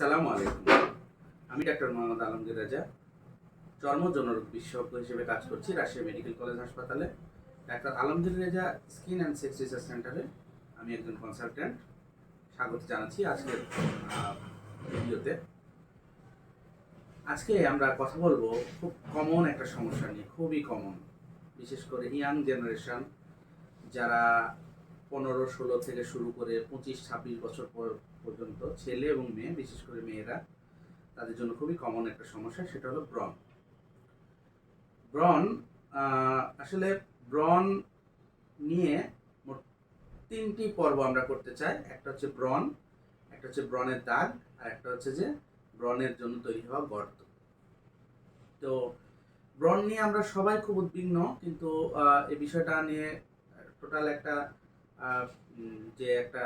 আসসালামু আলাইকুম। আমি ডাক্তার মোহাম্মদ আলমগীর রাজা চর্ম জনরোগ বিশেষজ্ঞ হিসেবে কাজ করছি রাজশাহী মেডিকেল কলেজ হাসপাতালে। Doctor Alamgir Reza skin and sex research সেন্টারে আমি একজন কনসালট্যান্ট স্বাগত জানাচ্ছি আজকের ভিডিওতে। আজকে আমরা কথা বলব খুব কমন একটা সমস্যা নিয়ে, খুবই কমন বিশেষ করে ইয়াং জেনারেশন যারা পনেরো, ষোলো থেকে শুরু করে পঁচিশ, ছাব্বিশ বছর পর- পর্যন্ত ছেলে এবং মেয়ে, বিশেষ করে মেয়েরা, তাদের জন্য খুবই কমন একটা সমস্যা, সেটা হলো ব্রণ। ব্রণ আসলে ব্রণ নিয়ে মোট তিনটি পর্ব আমরা করতে চাই। একটা হচ্ছে ব্রণ, একটা হচ্ছে ব্রণের দাগ, আর একটা হচ্ছে যে ব্রণের জন্য তৈরি হওয়া গর্ত। তো ব্রণ নিয়ে আমরা সবাই খুব উদ্বিগ্ন, কিন্তু এই বিষয়টা নিয়ে টোটাল একটা যে একটা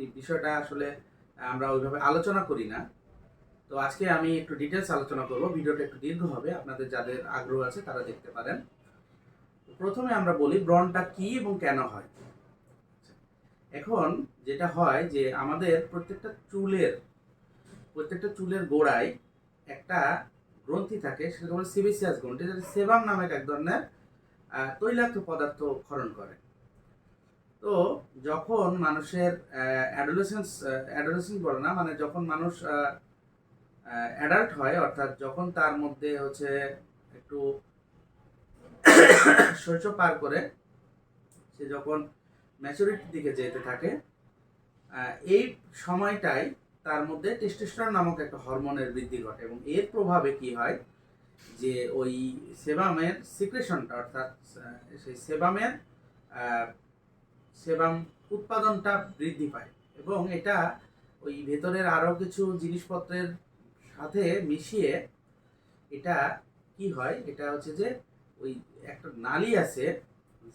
এই বিষয়টা আসলে আমরা ওইভাবে আলোচনা করি না। তো আজকে আমি একটু ডিটেলস আলোচনা করব। ভিডিওটা একটু দীর্ঘ হবে। আপনাদের যাদের আগ্রহ আছে তারা দেখতে পারেন। প্রথমে আমরা বলি ব্রণটা কি এবং কেন হয়? এখন যেটা হয় যে আমাদের প্রত্যেকটা চুলের প্রত্যেকটা চুলের গোড়ায় একটা গ্রন্থি থাকে, সেটা হলো সিবিসিয়াস গ্রন্থি, যেটা সেবাম নামের এক ধরনের তৈলাক্ত পদার্থ ক্ষরণ করে। তো যখন মানুষের অ্যাডোলেসেন্স অ্যাডোলেসেন্স বলে না মানে যখন মানুষ অ্যাডাল্ট হয়, অর্থাৎ যখন তার মধ্যে হচ্ছে একটু শৈশব পার করে, সে যখন ম্যাচুরিটির দিকে যেতে থাকে এই সময়টাই তার মধ্যে টেস্টোস্টেরন নামক একটা হরমোনের বৃদ্ধি ঘটে এবং এর প্রভাবে কি হয়? যে ওই সেবামের সিক্রেশনটা অর্থাৎ সেই সেবামের সেবাম উৎপাদনটা বৃদ্ধি পায় এবং এটা ওই ভেতরের আরও কিছু জিনিসপত্রের সাথে মিশিয়ে এটা কি হয়? এটা হচ্ছে যে ওই একটা নালী আছে,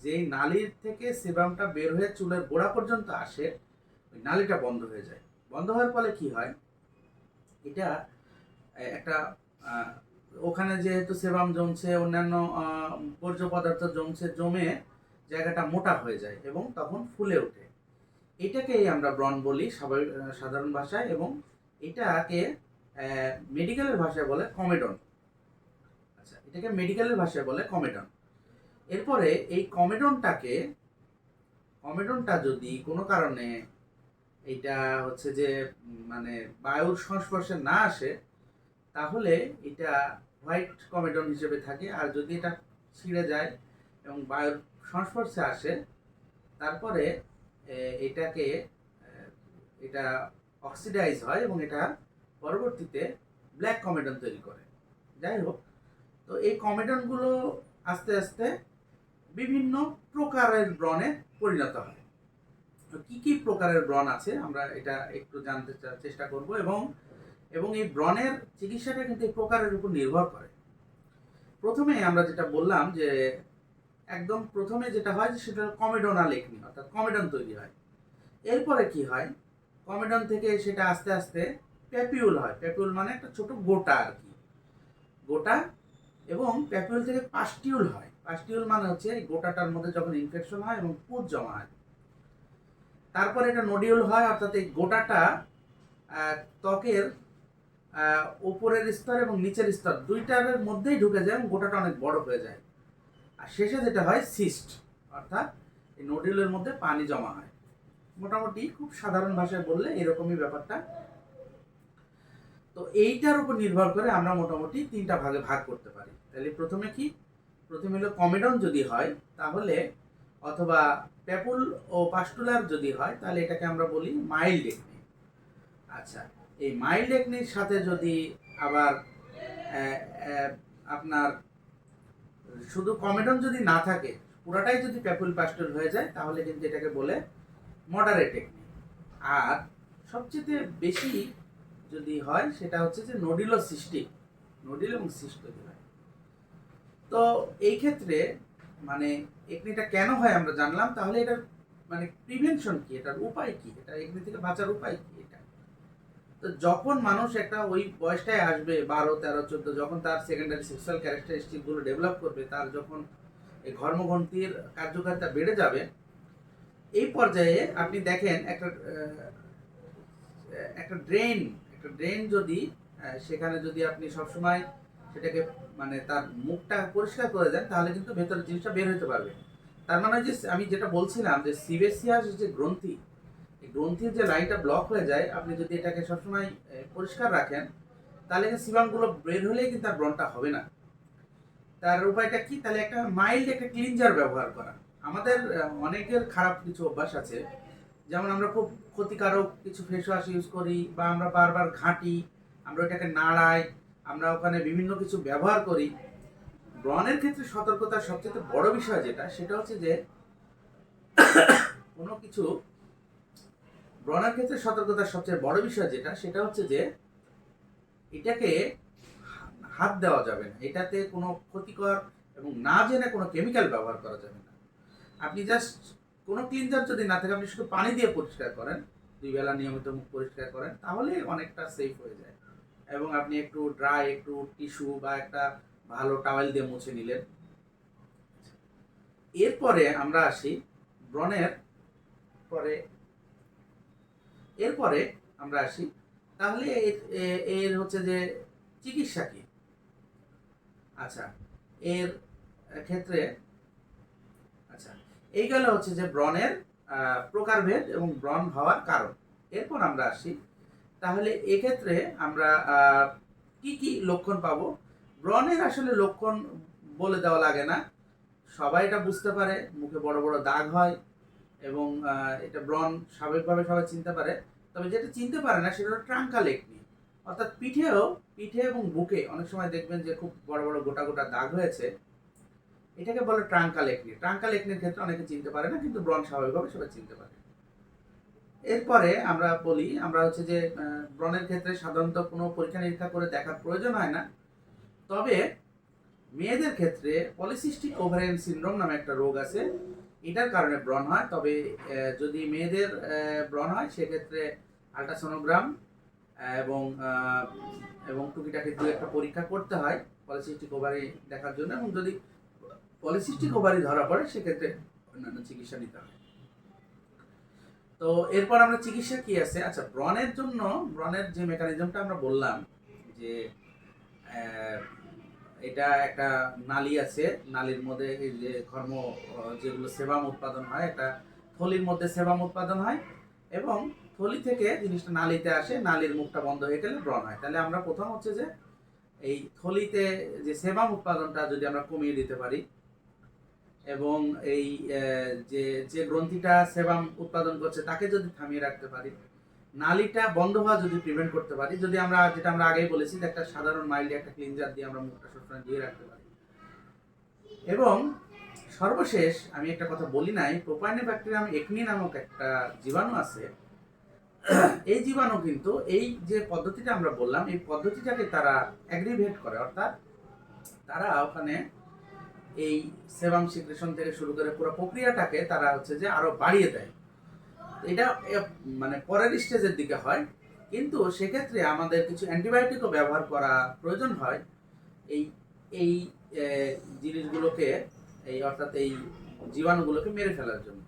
যেই নালীর থেকে সেবামটা বের হয়ে চুলের গোড়া পর্যন্ত আসে, ওই নালীটা বন্ধ হয়ে যায়। বন্ধ হওয়ার ফলে কি হয়? এটা একটা ওখানে যেহেতু সেবাম জমছে, অন্যান্য বর্জ্য পদার্থ জমছে, জমে জায়গাটা মোটা হয়ে যায় এবং তখন ফুলে ওঠে। এটাকেই আমরা ব্রণ বলি স্বাভাবিক সাধারণ ভাষায় এবং এটাকে মেডিকেলের ভাষায় বলে কমেডন। আচ্ছা এটাকে মেডিকেলের ভাষায় বলে কমেডন। এরপরে এই কমেডনটাকে, কমেডনটা যদি কোনো কারণে এটা হচ্ছে যে মানে বায়ুর সংস্পর্শে না আসে তাহলে এটা হোয়াইট কমেডন হিসেবে থাকে, আর যদি এটা ছিঁড়ে যায় এবং বায়ুর সংস্পর্শে আসে, তারপরে এটাকে এটা অক্সিডাইজ হয় এবং এটা পরবর্তীতে ব্ল্যাক কমেডন তৈরি করে। যাই হোক, তো এই কমেডনগুলো আস্তে আস্তে বিভিন্ন প্রকারের ব্রণে পরিণত হয়। তো কি কি প্রকারের ব্রণ আছে আমরা এটা একটু জানতে চেষ্টা করব এবং এবং এই ব্রণের চিকিৎসাটা কিন্তু এই প্রকারের উপর নির্ভর করে। প্রথমে আমরা যেটা বললাম যে, একদম প্রথমে যেটা হয় সেটা কমেডোনাল লেখনি অর্থাৎ কমেডন তৈরি হয়। এরপরে কি হয়? কমেডন থেকে সেটা আস্তে আস্তে প্যাপিউল হয়। প্যাপিউল মানে একটা ছোট গোটা আর কি। গোটা এবং প্যাপিউল থেকে পাস্টিউল হয়। পাস্টিউল মানে হচ্ছে এই গোটাটার মধ্যে যখন ইনফেকশন হয় এবং পুজ জমা হয়। তারপর এটা নোডিউল হয়, অর্থাৎ এই গোটাটা ত্বকের উপরের স্তর এবং নিচের স্তর দুইটার মধ্যেই ঢুকে যায় এবং গোটাটা অনেক বড় হয়ে যায়। আর শেষে যেটা হয় সিস্ট অর্থাৎ এই নোডিউলের মধ্যে পানি জমা হয়। মোটামুটি খুব সাধারণ ভাষায় বললে এরকমই ব্যাপারটা। তো এইটার উপর নির্ভর করে আমরা মোটামুটি তিনটা ভাগে ভাগ করতে পারি। তাহলে প্রথমে কি? প্রথমে হলো কমেডন যদি হয়, তাহলে অথবা প্যাপুল ও পাস্টুলার যদি হয়, তাহলে এটাকে আমরা বলি মাইল্ড একনি আচ্ছা এই মাইল্ড একনির সাথে যদি আবার আপনার শুধু কমেডন যদি না থাকে, পুরাটাই যদি প্যাপুল পাস্টুল হয়ে যায়, তাহলে কিন্তু এটাকে বলে মডারেট টেকনিক। আর সবচেয়ে বেশি যদি হয়, সেটা হচ্ছে যে নোডিলো সিস্টিক, নোডিল এবং সিস্ট হয় তো এই ক্ষেত্রে মানে একনিটা কেন হয় আমরা জানলাম, তাহলে এটার মানে প্রিভেনশন কি, এটার উপায় কি, এটা একনি থেকে বাঁচার উপায় কি, এটা? তো যখন মানুষ একটা ওই বয়সটায় আসবে, বারো, তেরো, চোদ্দ, যখন তার সেকেন্ডারি সেক্সুয়াল ক্যারেক্টারিস্টিকগুলো ডেভেলপ করবে, তার যখন এই ঘর্মগ্রন্থির কার্যকারিতা বেড়ে যাবে, এই পর্যায়ে আপনি দেখেন একটা একটা ড্রেন একটা ড্রেন যদি সেখানে যদি আপনি সবসময় সেটাকে মানে তার মুখটা পরিষ্কার করে দেন, তাহলে কিন্তু ভেতরের জিনিসটা বের হতে পারবে। তার মানে যে আমি যেটা বলছিলাম যে সিবেসিয়াস যে গ্রন্থি গ্রন্থির যে লাইনটা ব্লক হয়ে যায়, আপনি যদি এটাকে সবসময় পরিষ্কার রাখেন, তাহলে সিবামগুলো বের হলেই কিন্তু আর ব্রণটা হবে না। তার উপায়টা কি? তাহলে একটা মাইল্ড একটা ক্লিনজার ব্যবহার করা। আমাদের অনেকের খারাপ কিছু অভ্যাস আছে। যেমন আমরা খুব ক্ষতিকারক কিছু ফেস ওয়াশ ইউজ করি, বা আমরা বারবার ঘাঁটি, আমরা ওটাকে নাড়াই, আমরা ওখানে বিভিন্ন কিছু ব্যবহার করি। ব্রণের ক্ষেত্রে সতর্কতার সবচেয়ে বড় বিষয় যেটা, সেটা হচ্ছে যে, কোনো কিছু ব্রণের ক্ষেত্রে সতর্কতার সবচেয়ে বড় বিষয় যেটা, সেটা হচ্ছে যে এটাকে হাত দেওয়া যাবে না। এটাতে কোনো ক্ষতিকর এবং না জেনে কোনো কেমিক্যাল ব্যবহার করা যাবে না। আপনি জাস্ট কোনো ক্লিনজার যদি না থাকে, আপনি শুধু পানি দিয়ে পরিষ্কার করেন, দুই বেলা নিয়মিত মুখ পরিষ্কার করেন, তাহলে অনেকটা সেফ হয়ে যায়। এবং আপনি একটু ড্রাই একটু টিস্যু বা একটা ভালো টাওয়েল দিয়ে মুছে নিলেন। এরপরে আমরা আসি ব্রণের পরে এরপরে আমরা আসি। তাহলে এর- হচ্ছে যে চিকিৎসা কি? আচ্ছা এর ক্ষেত্রে আচ্ছা এই গেল হচ্ছে যে ব্রণের প্রকারভেদ এবং ব্রণ হওয়ার কারণ। এরপর আমরা আসি। তাহলে এক্ষেত্রে আমরা কি কি লক্ষণ পাবো? ব্রণের আসলে লক্ষণ বলে দেওয়া লাগে না। সবাই এটা বুঝতে পারে, মুখে বড় বড় দাগ হয় এবং এটা ব্রণ স্বাভাবিকভাবে সবাই চিনতে পারে। তবে যেটা চিনতে পারে না, সেটা হলো ট্রাঙ্কা লেকনি অর্থাৎ পিঠেও, পিঠে এবং বুকে অনেক সময় দেখবেন যে খুব বড় বড় গোটা গোটা দাগ হয়েছে। এটাকে বলে ট্রাঙ্কা লেকনি ট্রাঙ্কা লেকনির ক্ষেত্রে অনেকে চিনতে পারে না, কিন্তু ব্রণ স্বাভাবিকভাবে সবাই চিনতে পারে। এরপরে আমরা বলি, আমরা হচ্ছে যে ব্রণের ক্ষেত্রে সাধারণত কোনো পরীক্ষা নিরীক্ষা করে দেখার প্রয়োজন হয় না। তবে মেয়েদের ক্ষেত্রে পলিসিস্টিক ওভারিয়ান সিনড্রোম নামে একটা রোগ আছে। এটার কারণে ব্রণ হয়, তবে যদি মেয়েদের ব্রণ হয়, সেক্ষেত্রে আল্ট্রাসোনোগ্রাম এবং এবং টুকিটাকি দু একটা পরীক্ষা করতে হয়, পলিসিস্টিক ওভারি দেখার জন্য, এবং যদি পলিসিস্টিক ওভারি ধরা পড়ে, সেক্ষেত্রে অন্যান্য চিকিৎসা নিতে হয়। তো, এরপর আমরা চিকিৎসা কি আছে? আচ্ছা ব্রণের জন্য, ব্রণের যে মেকানিজমটা আমরা বললাম, যে এটা একটা নালী আছে, নালীর মধ্যে এই যে কর্ম যেগুলো সেবাম উৎপাদন হয়, একটা থলির মধ্যে সেবাম উৎপাদন হয় এবং থলি থেকে জিনিসটা নালীতে আসে, নালীর মুখটা বন্ধ হয়ে গেলে ব্রণ হয়। তাহলে আমরা প্রথম হচ্ছে যে এই থলিতে যে সেবাম উৎপাদনটা যদি আমরা কমিয়ে দিতে পারি এবং এই যে যে গ্রন্থিটা সেবাম উৎপাদন করছে তাকে যদি থামিয়ে রাখতে পারি নালীটা বন্ধ হওয়া যদি প্রিভেন্ট করতে পারি, যদি আমরা, যেটা আমরা আগেই বলেছি একটা সাধারণ মাইল্ড একটা ক্লিনজার দিয়ে আমরা মুখটা সবসময় ধুয়ে রাখতে পারি। এবং সর্বশেষ আমি একটা কথা বলি নাই প্রোপাইনে ব্যাকটেরিয়াম একনি নামক একটা জীবাণু আছে। এই জীবাণু কিন্তু এই যে পদ্ধতিটা আমরা বললাম, এই পদ্ধতিটাকে তারা অ্যাগ্রিভেট করে। অর্থাৎ তারা ওখানে এই সেবাম সিক্রেশন থেকে শুরু করে পুরো প্রক্রিয়াটাকে তারা হচ্ছে যে আরও বাড়িয়ে দেয়। এটা মানে পরের স্টেজের দিকে হয়। কিন্তু সেক্ষেত্রে আমাদের কিছু অ্যান্টিবায়োটিকও ব্যবহার করা প্রয়োজন হয়। এই এই জিনিসগুলোকে, এই অর্থাৎ এই জীবাণুগুলোকে মেরে ফেলার জন্য।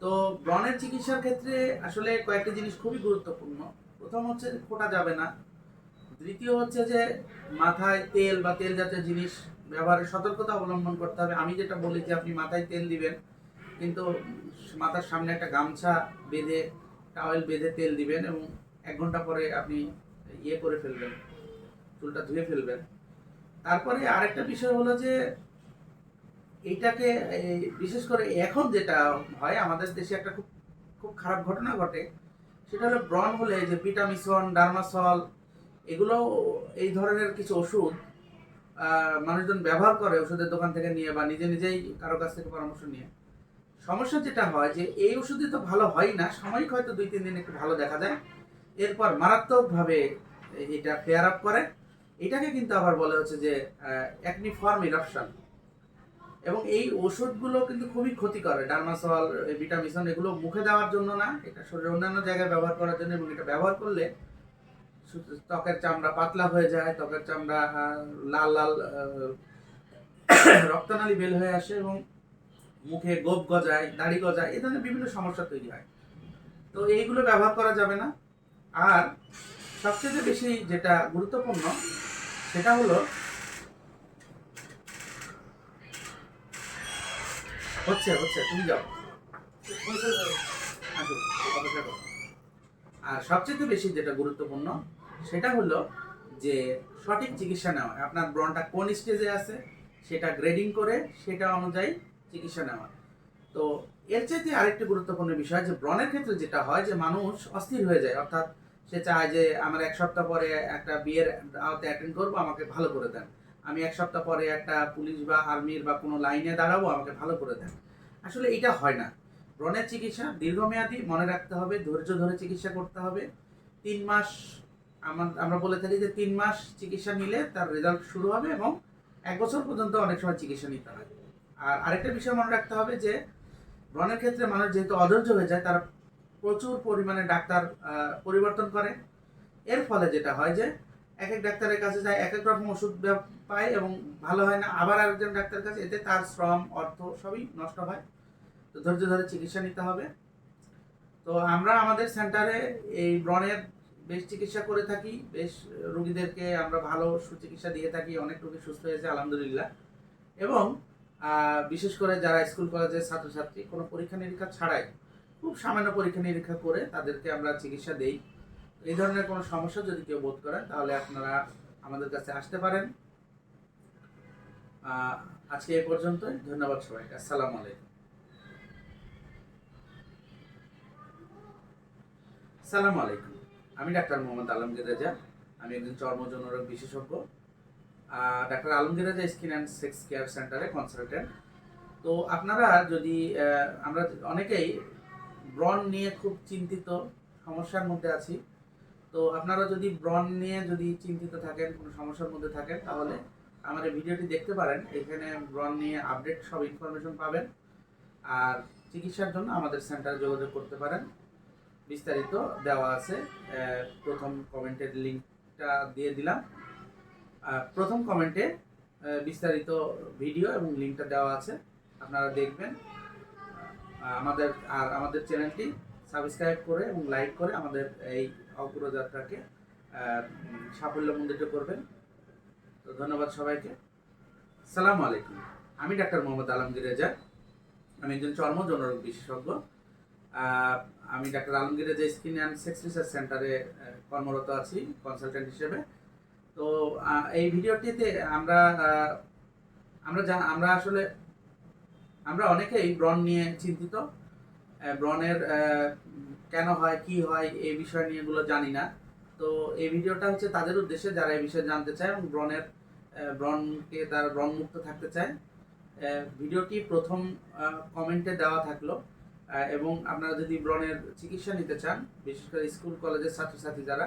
তো ব্রণের চিকিৎসার ক্ষেত্রে আসলে কয়েকটি জিনিস খুবই গুরুত্বপূর্ণ। প্রথম হচ্ছে ফোটা যাবে না। দ্বিতীয় হচ্ছে যে মাথায় তেল বা তেল জাতীয় জিনিস ব্যবহারের সতর্কতা অবলম্বন করতে হবে। আমি যেটা বলি যে আপনি মাথায় তেল দিবেন কিন্তু মাথার সামনে একটা গামছা বেঁধে টাওয়েল বেঁধে তেল দিবেন এবং এক ঘণ্টা পরে আপনি ইয়ে করে ফেলবেন চুলটা ধুয়ে ফেলবেন। তারপরে আরেকটা বিষয় হলো যে এইটাকে এই, বিশেষ করে এখন যেটা হয় আমাদের দেশে একটা খুব খুব খারাপ ঘটনা ঘটে। সেটা হলো ব্রণ হলে যে পিটামিসন ডার্মাসল এগুলো এই ধরনের কিছু ওষুধ মানুষজন ব্যবহার করে ওষুধের দোকান থেকে নিয়ে বা নিজে নিজেই কারও কাছ থেকে পরামর্শ নিয়ে। সমস্যা যেটা হয় যে এই ওষুধে তো ভালো হয় না, সাময়িক হয়তো দুই, তিন দিন একটু ভালো দেখা যায়। এরপর মারাত্মকভাবে এটা ফেয়ার আপ করে। এটাকে কিন্তু আবার বলা হচ্ছে যে অ্যাকনিফর্ম ইরাপশন এবং এই ওষুধগুলো কিন্তু খুবই ক্ষতি করে ডার্মাসল ভিটামিসন এগুলো মুখে দেওয়ার জন্য না, এটা শরীরের অন্যান্য জায়গায় ব্যবহার করার জন্য এবং এটা ব্যবহার করলে ত্বকের চামড়া পাতলা হয়ে যায়, ত্বকের চামড়া লাল লাল রক্তনালী বের হয়ে আসে এবং মুখে গোপ গজায়, দাড়ি গজায়, এ ধরনের বিভিন্ন সমস্যা তৈরি হয়। তো এইগুলো ব্যবহার করা যাবে না। আর সবচেয়ে বেশি যেটা গুরুত্বপূর্ণ, সেটা হলো হচ্ছে হচ্ছে, তুমি যাও। আর সবচেয়ে বেশি যেটা গুরুত্বপূর্ণ, সেটা হলো যে সঠিক চিকিৎসা নেওয়া। আপনার ব্রনটা কোন স্টেজে আছে, সেটা গ্রেডিং করে, সেটা অনুযায়ী চিকিৎসা নেওয়া। তো এর চাইতে আরেকটি গুরুত্বপূর্ণ বিষয় যে ব্রণের ক্ষেত্রে যেটা হয় যে মানুষ অস্থির হয়ে যায়, অর্থাৎ সে চায় যে আমার এক সপ্তাহ পরে একটা বিয়ের আওতে অ্যাটেন্ড করব, আমাকে ভালো করে দেন। আমি এক সপ্তাহ পরে একটা পুলিশ বা আর্মির বা কোনো লাইনে দাঁড়াবো, আমাকে ভালো করে দেন। আসলে এটা হয় না। ব্রণের চিকিৎসা দীর্ঘমেয়াদী মনে রাখতে হবে, ধৈর্য ধরে চিকিৎসা করতে হবে। তিন মাস আমার- আমরা বলে থাকি যে তিন মাস চিকিৎসা নিলে তার রেজাল্ট শুরু হবে এবং এক বছর পর্যন্ত অনেক সময় চিকিৎসা নিতে হয়। আর আরেকটা বিষয় মনে রাখতে হবে যে ব্রণের ক্ষেত্রে মানুষ যেহেতু অধৈর্য হয়ে যায়, তারা প্রচুর পরিমাণে ডাক্তার পরিবর্তন করে। এর ফলে যেটা হয় যে এক এক ডাক্তারের কাছে যায় এক এক রকম ওষুধ পায় এবং ভালো হয় না, আবার আরেকজন ডাক্তারের কাছে, এতে তার শ্রম, অর্থ সবই নষ্ট হয়। তো ধৈর্য ধরে চিকিৎসা নিতে হবে। তো আমরা আমাদের সেন্টারে এই ব্রণের বেশ চিকিৎসা করে থাকি, বেশ রুগীদেরকে আমরা ভালো সুচিকিৎসা দিয়ে থাকি, অনেক রোগী সুস্থ হয়েছে, আলহামদুলিল্লাহ। এবং বিশেষ করে যারা স্কুল কলেজের ছাত্রছাত্রী, কোনো পরীক্ষা নিরীক্ষা ছাড়াই, খুব সামান্য পরীক্ষা নিরীক্ষা করে তাদেরকে আমরা চিকিৎসা দেই। এই ধরনের কোনো সমস্যা যদি কেউ বোধ করেন, তাহলে আপনারা আমাদের কাছে আসতে পারেন। আজকে এ পর্যন্তই। ধন্যবাদ সবাইকে। আসসালামু আলাইকুম। সালাম আলাইকুম। আমি ডাক্তার মোহাম্মদ আলমগীর রেজা। আমি একজন চর্মজন্য রোগ বিশেষজ্ঞ। Doctor Alamgir skin and sex care সেন্টারে কনসালটেন্ট তো আপনারা যদি আমরা অনেকেই ব্রণ নিয়ে খুব চিন্তিত, সমস্যার মধ্যে আছি। তো আপনারা যদি ব্রণ নিয়ে যদি চিন্তিত থাকেন, কোনো সমস্যার মধ্যে থাকেন, তাহলে আমার এই ভিডিওটি দেখতে পারেন। এখানে ব্রণ নিয়ে আপডেট সব ইনফরমেশন পাবেন। আর চিকিৎসার জন্য আমাদের সেন্টারে যোগাযোগ করতে পারেন। বিস্তারিত দেওয়া আছে প্রথম কমেন্টের লিঙ্কটা দিয়ে দিলাম। প্রথম কমেন্টে বিস্তারিত ভিডিও এবং লিঙ্কটা দেওয়া আছে, আপনারা দেখবেন। আমাদের, আর আমাদের চ্যানেলটি সাবস্ক্রাইব করে এবং লাইক করে আমাদের এই অগ্রযাত্রাকে সাফল্যমণ্ডিত করবেন। তো ধন্যবাদ সবাইকে। সালাম আলাইকুম। আমি ডাক্তার মোহাম্মদ আলমগীর রেজা। আমি একজন চর্ম যৌনরোগ বিশেষজ্ঞ। আমি doctor Alamgir Reza skin and sex research সেন্টারে কর্মরত আছি কনসালটেন্ট হিসেবে। তো এই ভিডিওটিতে আমরা আমরা জা- আমরা আসলে, আমরা অনেকেই ব্রণ নিয়ে চিন্তিত। ব্রণের কেন হয়, কি হয়, এই বিষয় নিয়ে এগুলো জানি না। তো, এই ভিডিওটা হচ্ছে তাদের উদ্দেশ্যে যারা এই বিষয়ে জানতে চায় এবং ব্রণের ব্রণকে তার ব্রণমুক্ত থাকতে চায় ভিডিওটি প্রথম কমেন্টে দেওয়া থাকল। এবং আপনারা যদি ব্রণের চিকিৎসা নিতে চান, বিশেষ করে স্কুল, কলেজের ছাত্রছাত্রী যারা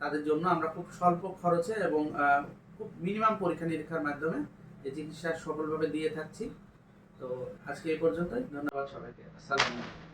তাদের জন্য আমরা খুব স্বল্প খরচে এবং খুব মিনিমাম পরীক্ষা নিরীক্ষার মাধ্যমে এই চিকিৎসা সফলভাবে দিয়ে থাকছি। তো আজকে এই পর্যন্তই। ধন্যবাদ সবাইকে। আসসালামু আলাইকুম।